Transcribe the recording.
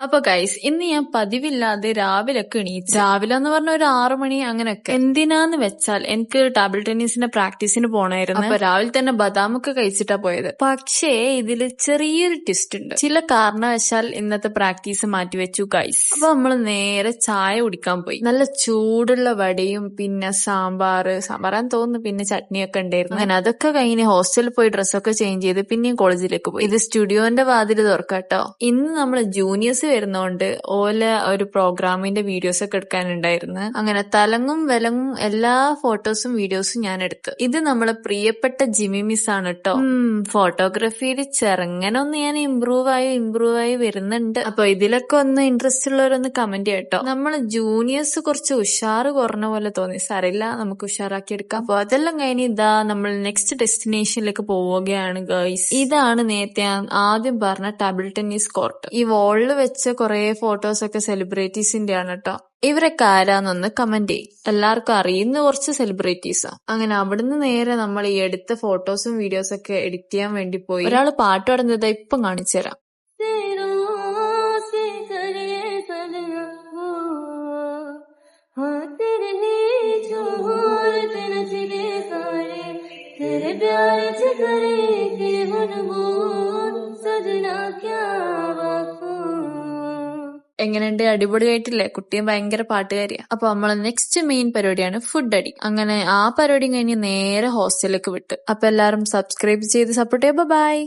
അപ്പൊ ഗൈസ് ഇന്ന് ഞാൻ പതിവില്ലാതെ രാവിലൊക്കെ എണീച്ചു രാവിലെ എന്ന് പറഞ്ഞ ഒരു ആറു മണി അങ്ങനെയൊക്കെ എന്തിനാന്ന് വെച്ചാൽ എനിക്ക് ടേബിൾ ടെന്നീസിന്റെ പ്രാക്ടീസിന് പോണായിരുന്നു. അപ്പൊ രാവിലെ തന്നെ ബദാമൊക്കെ കഴിച്ചിട്ടാ പോയത്. പക്ഷേ ഇതിൽ ചെറിയൊരു ട്വിസ്റ്റ് ഉണ്ട്. ചില കാരണവശാൽ ഇന്നത്തെ പ്രാക്ടീസ് മാറ്റിവെച്ചു ഗൈസ് അപ്പൊ നമ്മൾ നേരെ ചായ കുടിക്കാൻ പോയി. നല്ല ചൂടുള്ള വടയും പിന്നെ സാമ്പാർ സാമ്പാറാൻ തോന്നുന്നു പിന്നെ ചട്നിയൊക്കെ ഉണ്ടായിരുന്നു. അങ്ങനെ അതൊക്കെ കഴിഞ്ഞ് ഹോസ്റ്റലിൽ പോയി ഡ്രസ്സൊക്കെ ചേഞ്ച് ചെയ്ത് പിന്നെയും കോളേജിലേക്ക് പോയി. ഇത് സ്റ്റുഡിയോന്റെ വാതിൽ തുറക്കാട്ടോ. ഇന്ന് നമ്മൾ ജൂനിയേഴ്സ് വരുന്നോണ്ട് ഓല ഒരു പ്രോഗ്രാമിന്റെ വീഡിയോസ് ഒക്കെ എടുക്കാനുണ്ടായിരുന്നു. അങ്ങനെ തലങ്ങും വിലങ്ങും എല്ലാ ഫോട്ടോസും വീഡിയോസും ഞാൻ എടുത്തു. ഇത് നമ്മളെ പ്രിയപ്പെട്ട ജിമി മിസ് ആണ് കേട്ടോ ഫോട്ടോഗ്രാഫിയിൽ ചെറുങ്ങനൊന്ന് ഞാൻ ഇമ്പ്രൂവ് ആയി ഇമ്പ്രൂവ് ആയി വരുന്നുണ്ട്. അപ്പൊ ഇതിലൊക്കെ ഒന്ന് ഇൻട്രസ്റ്റ് ഉള്ളവരൊന്ന് കമന്റ് ചെയ്യട്ടോ നമ്മൾ ജൂനിയേഴ്സ് കുറച്ച് ഉഷാറ് കുറഞ്ഞ പോലെ തോന്നി. സാറില്ല നമുക്ക് ഉഷാറാക്കി എടുക്കാം. അപ്പൊ അതെല്ലാം കഴിഞ്ഞ് ഇതാ നമ്മൾ നെക്സ്റ്റ് ഡെസ്റ്റിനേഷനിലേക്ക് പോവുകയാണ് ഗേൾസ് ഇതാണ് നേരത്തെ ആദ്യം പറഞ്ഞ ടേബിൾ ടെന്നീസ് കോർട്ട് ഈ വോളിൽ വെച്ച കുറെ ഫോട്ടോസ് ഒക്കെ സെലിബ്രിറ്റീസിന്റെ ആണ് കേട്ടോ ഇവരൊക്കെ ആരാന്നൊന്ന് കമന്റ് ചെയ്യും എല്ലാവർക്കും അറിയുന്ന കുറച്ച് സെലിബ്രിറ്റീസാ അങ്ങനെ അവിടുന്ന് നേരെ നമ്മൾ ഈ എടുത്ത ഫോട്ടോസും വീഡിയോസും ഒക്കെ എഡിറ്റ് ചെയ്യാൻ വേണ്ടി പോയി ഒരാൾ പാട്ട് പാടുന്നത് ഇപ്പം കാണിച്ചു തരാം तेरों से करे सजना हो हाँ तेरे लिए छोड़ ते नचले सारे तेरे प्यार च करे എങ്ങനെയുണ്ട്? അടിപൊളിയായിട്ടില്ലേ? കുട്ടിയും ഭയങ്കര പാട്ടുകാരിയാ. അപ്പൊ നമ്മളെ നെക്സ്റ്റ് മെയിൻ പരിപാടിയാണ് ഫുഡ് അടി അങ്ങനെ ആ പരിപാടി കഴിഞ്ഞ് നേരെ ഹോസ്റ്റലിലേക്ക് വിട്ട്. അപ്പൊ എല്ലാരും സബ്സ്ക്രൈബ് ചെയ്ത് സപ്പോർട്ട് ചെയ്യുമ്പോ ബൈ